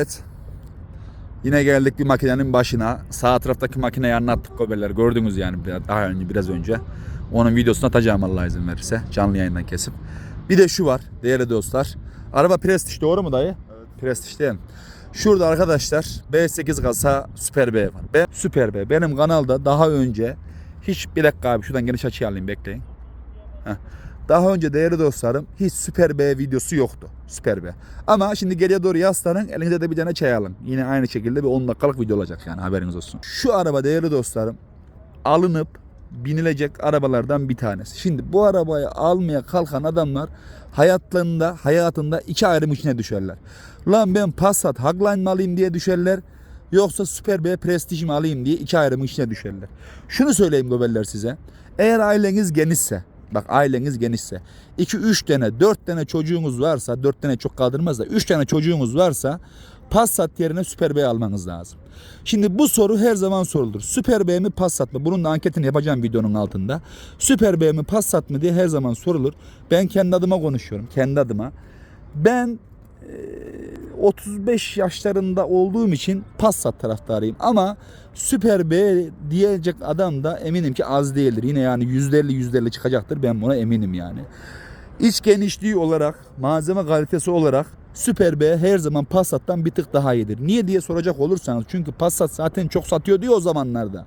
Evet. Yine geldik bir makinenin başına. Sağ taraftaki makineyi anlattık gobeller. Gördünüz yani daha önce biraz önce. Onun videosunu atacağım Allah izin verirse. Canlı yayından kesip. Bir de şu var değerli dostlar. Araba Prestige doğru mu dayı? Evet. Prestige değil mi? Şurada arkadaşlar B8 kasa Super B var. Ben, Super B. Benim kanalda daha önce hiç bir dakika abi şuradan geniş açı alayım bekleyin. Heh. Daha önce değerli dostlarım hiç Süper B videosu yoktu. Süper B. Ama şimdi geriye doğru yaslanın elinize de bir tane çay alın. Yine aynı şekilde bir 10 dakikalık video olacak yani haberiniz olsun. Şu araba değerli dostlarım alınıp binilecek arabalardan bir tanesi. Şimdi bu arabayı almaya kalkan adamlar hayatlarında hayatında iki ayrım içine düşerler. Lan ben Passat Hagline alayım diye düşerler. Yoksa Super B Prestige mi alayım diye iki ayrım içine düşerler. Şunu söyleyeyim gobeller size. Eğer aileniz genişse Bak aileniz genişse 2-3 tane 4 tane çocuğunuz varsa 4 tane çok kaldırmaz da 3 tane çocuğunuz varsa Passat yerine Super B almanız lazım. Şimdi bu soru her zaman sorulur. Super B mi Passat mı? Bunun da anketini yapacağım videonun altında. Super B mi Passat mı diye her zaman sorulur. Ben kendi adıma konuşuyorum. Kendi adıma. Ben 35 yaşlarında olduğum için Passat taraftarıyım. Ama Süper B diyecek adam da eminim ki az değildir. Yine yani %50 %50 çıkacaktır. Ben buna eminim yani. İç genişliği olarak, malzeme kalitesi olarak Süper B her zaman Passat'tan bir tık daha iyidir. Niye diye soracak olursanız çünkü Passat zaten çok satıyor diyor o zamanlarda.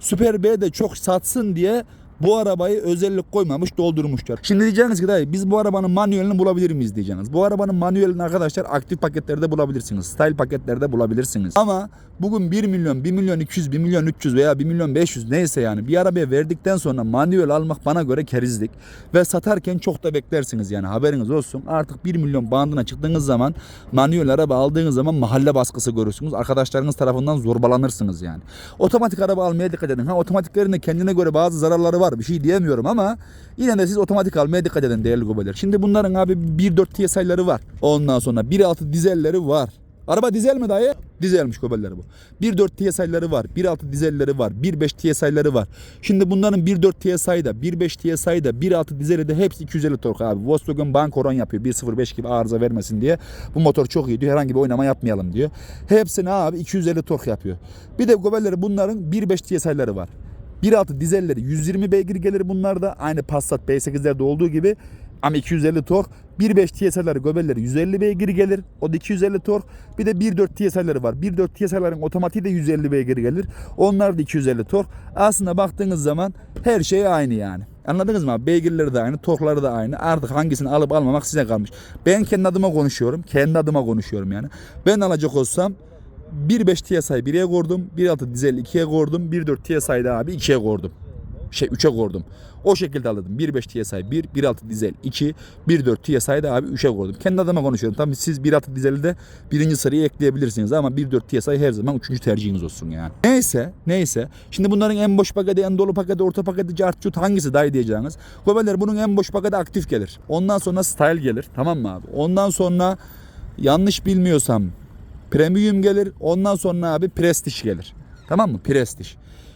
Süper B de çok satsın diye bu arabayı özellik koymamış doldurmuşlar. Şimdi diyeceksiniz ki dayı biz bu arabanın manuelini bulabilir miyiz diyeceksiniz. Bu arabanın manuelini arkadaşlar aktif paketlerde bulabilirsiniz. Style paketlerde bulabilirsiniz. Ama bugün 1 milyon, 1 milyon 200, 1 milyon 300 veya 1 milyon 500 neyse yani bir arabaya verdikten sonra manuel almak bana göre kerizlik. Ve satarken çok da beklersiniz yani haberiniz olsun. Artık 1 milyon bandına çıktığınız zaman manuel araba aldığınız zaman mahalle baskısı görürsünüz. Arkadaşlarınız tarafından zorbalanırsınız yani. Otomatik araba almaya dikkat edin. Ha otomatiklerin de kendine göre bazı zararları var. Bir şey diyemiyorum ama yine de siz otomatik almaya dikkat edin değerli gobeler. Şimdi bunların abi 1.4 TSI'ları var. Ondan sonra 1.6 dizelleri var. Araba dizel mi dayı? Dizelmiş goberleri bu. 1.4 TSI'ları var. 1.6 dizelleri var. 1.5 TSI'ları var. Şimdi bunların 1.4 TSI'da, 1.5 TSI'da, 1.6 dizeli de hepsi 250 tork abi. Volkswagen bank oran yapıyor. 1.05 gibi arıza vermesin diye. Bu motor çok iyi diyor. Herhangi bir oynama yapmayalım diyor. Hepsini abi 250 tork yapıyor. Bir de goberleri bunların 1.5 TSI'ları var. 1.6 dizelleri 120 beygir gelir bunlarda. Aynı Passat B8'lerde olduğu gibi. Ama 250 tork. 1.5 TSI'ları göbelleri 150 beygir gelir. O da 250 tork. Bir de 1.4 TSI'ları var. 1.4 TSI'ların otomatiği de 150 beygir gelir. Onlar da 250 tork. Aslında baktığınız zaman her şey aynı yani. Anladınız mı? Beygirleri de aynı, torkları da aynı. Artık hangisini alıp almamak size kalmış. Ben kendi adıma konuşuyorum. Kendi adıma konuşuyorum yani. Ben alacak olsam 1.5 TSI 1'e koydum. 1.6 dizel 2'ye koydum. 1.4 TSI'de abi 2'ye koydum. Şey 3'e koydum. O şekilde aldım. 1.5 TSI 1, 1.6 dizel 2, 1.4 TSI'de abi 3'e koydum. Kendi adıma konuşuyorum. Tabii siz 1.6 dizeli de birinci sıraya ekleyebilirsiniz ama 1.4 TSI her zaman üçüncü tercihiniz olsun yani. Neyse, neyse. Şimdi bunların en boş paketi, en dolu paketi, orta paketi, cartçut hangisi daha iyi diyeceğiniz. Gobeler bunun en boş paketi aktif gelir. Ondan sonra style gelir. Tamam mı abi? Ondan sonra yanlış bilmiyorsam Premium gelir. Ondan sonra abi Prestige gelir. Tamam mı? Prestige.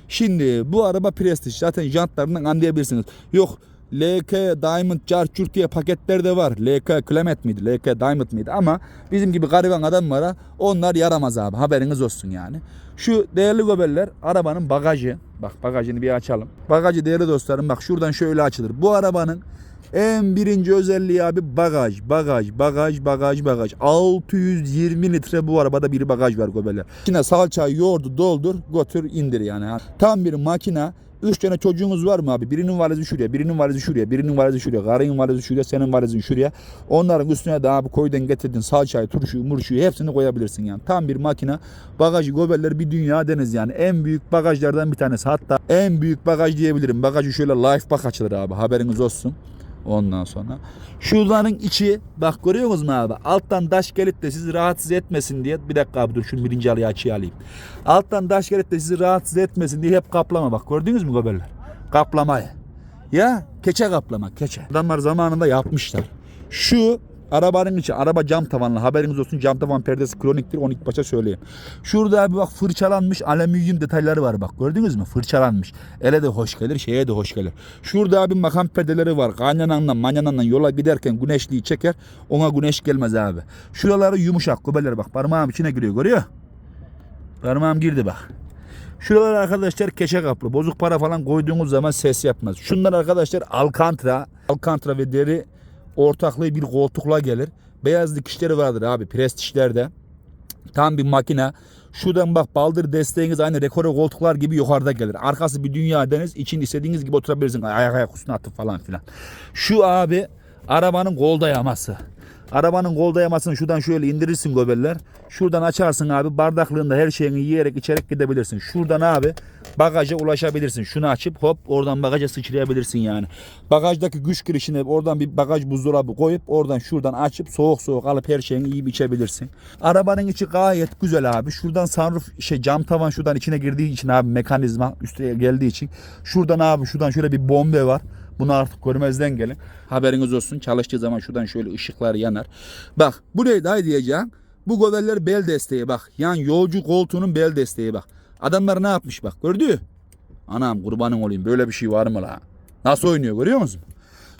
Şimdi bu araba Prestige. Zaten jantlarından anlayabilirsiniz. Yok LK Diamond Charger diye paketler de var. LK Clement miydi? LK Diamond mıydı? Ama bizim gibi gariban adam var ha, onlar yaramaz abi. Haberiniz olsun yani. Şu değerli gobeller arabanın bagajı. Bak bagajını bir açalım. Bagajı değerli dostlarım bak şuradan şöyle açılır. Bu arabanın en birinci özelliği abi bagaj, bagaj, bagaj, bagaj, bagaj. 620 litre bu arabada bir bagaj var gobeler. İçine salça, yoğurdu doldur, götür indir yani. Tam bir makine. Üç tane çocuğunuz var mı abi? Birinin valizi şuraya, birinin valizi şuraya, birinin valizi şuraya, karının valizi şuraya, senin valizin şuraya. Onların üstüne de abi koydan getirdin salçayı, turşuyu, murşuyu hepsini koyabilirsin yani. Tam bir makine. Bagajı gobeller bir dünya deniz yani. En büyük bagajlardan bir tanesi. Hatta en büyük bagaj diyebilirim. Bagajı şöyle life bak açılır abi. Haberiniz olsun. Ondan sonra şunların içi bak görüyor musunuz abi? Alttan taş gelip de sizi rahatsız etmesin diye bir dakika abi dur şunu birinci alıyı açıya alayım. Alttan taş gelip de sizi rahatsız etmesin diye hep kaplama bak gördünüz mü gobeller? Kaplamayı. Ya keçe kaplama keçe. Adamlar zamanında yapmışlar. Şu arabanın içi araba cam tavanlı haberiniz olsun cam tavan perdesi kroniktir onu ilk başta söyleyeyim. Şurada abi bak fırçalanmış alüminyum detayları var bak gördünüz mü fırçalanmış. Ele de hoş gelir şeye de hoş gelir. Şurada abi makam perdeleri var kaynananla manyananla yola giderken güneşliği çeker ona güneş gelmez abi. Şuraları yumuşak göbeler bak parmağım içine giriyor görüyor. Parmağım girdi bak. Şuralar arkadaşlar keçe kaplı. Bozuk para falan koyduğunuz zaman ses yapmaz. Şunlar arkadaşlar alkantra. Alkantra ve deri ortaklığı bir koltukla gelir. Beyaz dikişleri vardır abi prestijlerde. Tam bir makine. Şuradan bak baldır desteğiniz aynı rekore koltuklar gibi yukarıda gelir. Arkası bir dünya deniz. için istediğiniz gibi oturabilirsin. Ayak ayak üstüne atıp falan filan. Şu abi arabanın kol dayaması. Arabanın kol dayamasını şuradan şöyle indirirsin göbeller. Şuradan açarsın abi bardaklığında her şeyini yiyerek içerek gidebilirsin. Şuradan abi bagaja ulaşabilirsin. Şunu açıp hop oradan bagaja sıçrayabilirsin yani. Bagajdaki güç girişine oradan bir bagaj buzdolabı koyup oradan şuradan açıp soğuk soğuk alıp her şeyini yiyip içebilirsin. Arabanın içi gayet güzel abi. Şuradan sunroof şey cam tavan şuradan içine girdiği için abi mekanizma üstüne geldiği için. Şuradan abi şuradan şöyle bir bombe var. Bunu artık görmezden gelin. Haberiniz olsun. Çalıştığı zaman şuradan şöyle ışıklar yanar. Bak burayı daha diyeceğim. Bu göbeller bel desteği bak. Yan yolcu koltuğunun bel desteği bak. Adamlar ne yapmış bak gördü. Anam kurbanın olayım böyle bir şey var mı la? Nasıl oynuyor görüyor musun?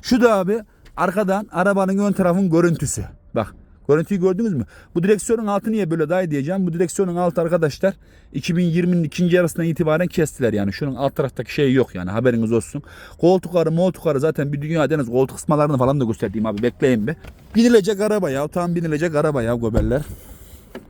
Şu da abi arkadan arabanın ön tarafın görüntüsü. Bak görüntüyü gördünüz mü? Bu direksiyonun altı niye böyle daha diyeceğim. Bu direksiyonun altı arkadaşlar 2020'nin ikinci yarısından itibaren kestiler yani. Şunun alt taraftaki şey yok yani haberiniz olsun. Koltukları moltukları zaten bir dünya deniz koltuk kısmalarını falan da göstereyim abi bekleyin bir. Binilecek araba ya tam binilecek araba ya gobeller.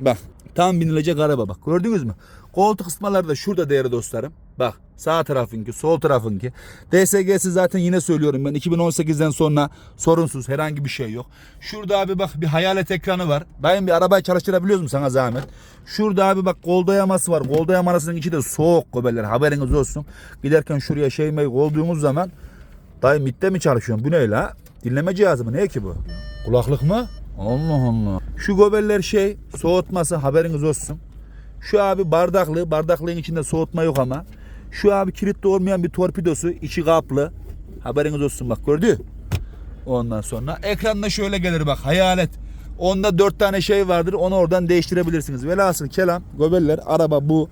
Bak tam binilecek araba bak gördünüz mü? Koltuk kısmaları da şurada değerli dostlarım. Bak sağ tarafınki sol tarafınki. DSG'si zaten yine söylüyorum ben 2018'den sonra sorunsuz herhangi bir şey yok. Şurada abi bak bir hayalet ekranı var. Dayım bir arabayı çalıştırabiliyoruz mu sana zahmet? Şurada abi bak kol dayaması var. Kol dayamasının içi de soğuk gobeller haberiniz olsun. Giderken şuraya şey meyi koyduğumuz zaman dayı mitte mi çalışıyorsun? Bu ne la? Dinleme cihazı mı? Ne ki bu? Kulaklık mı? Allah Allah. Şu gobeller şey soğutması haberiniz olsun. Şu abi bardaklı. Bardaklığın içinde soğutma yok ama. Şu abi kilitli olmayan bir torpidosu. içi kaplı. Haberiniz olsun bak gördü. Ondan sonra ekranda şöyle gelir bak hayalet. Onda dört tane şey vardır. Onu oradan değiştirebilirsiniz. Velhasıl kelam gobeller araba bu.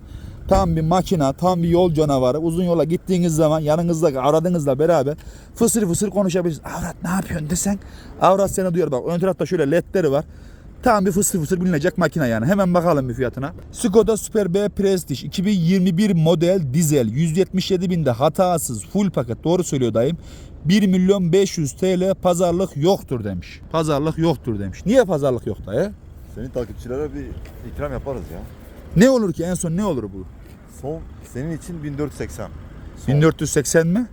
Tam bir makina, tam bir yol canavarı. Uzun yola gittiğiniz zaman yanınızda aradığınızla beraber fısır fısır konuşabilirsiniz. Avrat ne yapıyorsun desen. Avrat seni duyuyor bak. Ön tarafta şöyle ledleri var. Tam bir fısır fısır bilinecek makine yani. Hemen bakalım bir fiyatına. Skoda Super B Prestige 2021 model dizel 177 binde hatasız full paket doğru söylüyor dayım. 1 milyon 500 TL pazarlık yoktur demiş. Pazarlık yoktur demiş. Niye pazarlık yok dayı? Senin takipçilere bir ikram yaparız ya. Ne olur ki en son ne olur bu? Son senin için 1480. Son. 1480 mi?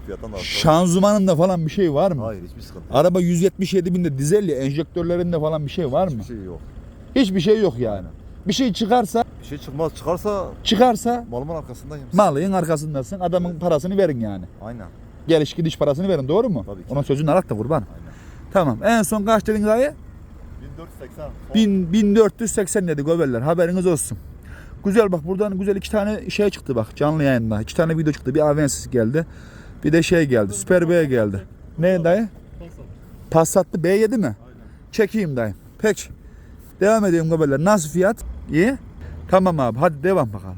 Fiyattan da aşağı. Şanzımanında falan bir şey var mı? Hayır hiçbir sıkıntı yok. Araba 177 binde dizel ya enjektörlerinde falan bir şey var mı? Hiçbir şey yok. Hiçbir şey yok yani. Bir şey çıkarsa Bir şey çıkmaz. Çıkarsa çıkarsa malımın arkasındayım. malın arkasındasın. Adamın parasını verin yani. Aynen. Geliş gidiş parasını verin doğru mu? Tabii ki. Onun sözünü alak da kurban. Aynen. Tamam. En son kaç dedin dayı? 1480. Son. 1000, 1480 dedi gobeller. Haberiniz olsun. Güzel bak buradan güzel iki tane şey çıktı bak canlı yayında. İki tane video çıktı. Bir Avensis geldi. Bir de şey geldi. Super B geldi. Ne dayı? Passat'lı B7 mi? Çekeyim dayı. Peki. Devam ediyorum gobeller. Nasıl fiyat? İyi. Tamam abi. Hadi devam bakalım.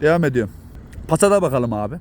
Devam ediyorum. Passat'a bakalım abi.